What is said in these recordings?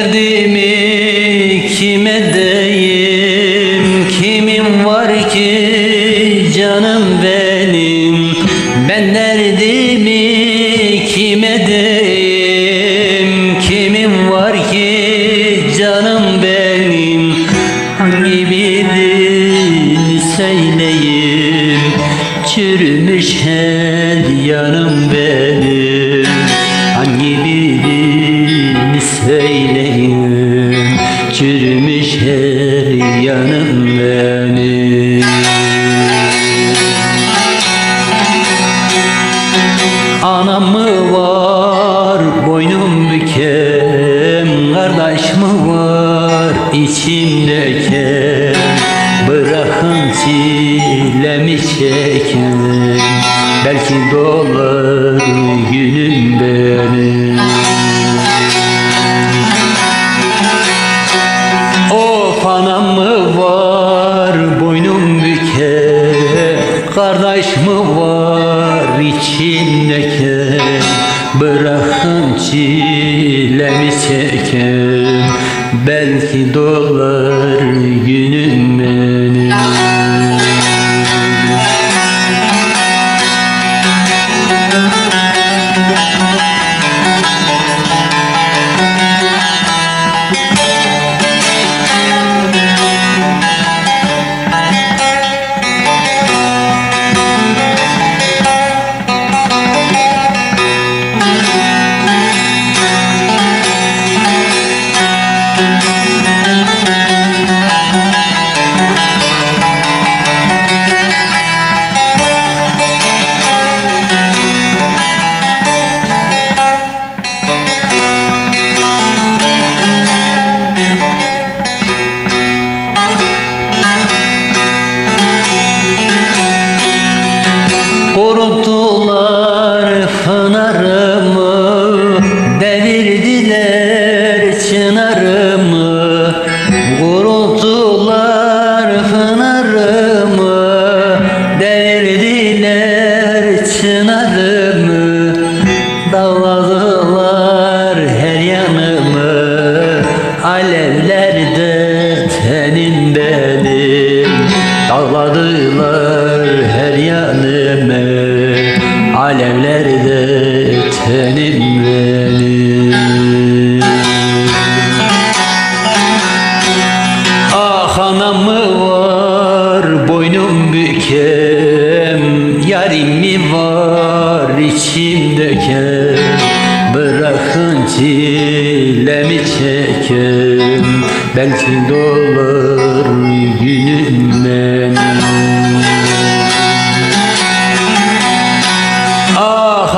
Derdimi kime deyim Kimim var ki canım benim? Ben derdimi kime deyim Kimim var ki canım benim? Hangi birini söyleyeyim? Çürümüş her yanım benim. Hangi birini büken Kardeş mi var içimdeki? Bırakın çilemi çeken Belki dolar günüm benim Kardeş mi var içindeki Bırakın çilemi çeken Belki dolar günüm Alevlerde tenim benim Ah anam mı var boynum bükem Yarim mi var içimdeki Bırakın çilemi çekem Belki dolar günüm benim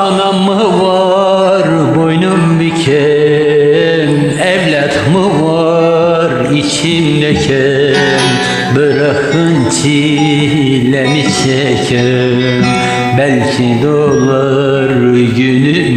Ah anam mı var boynum büken Evlat mı var içimdeki Bırakın çilemi çekem Belki dolar benim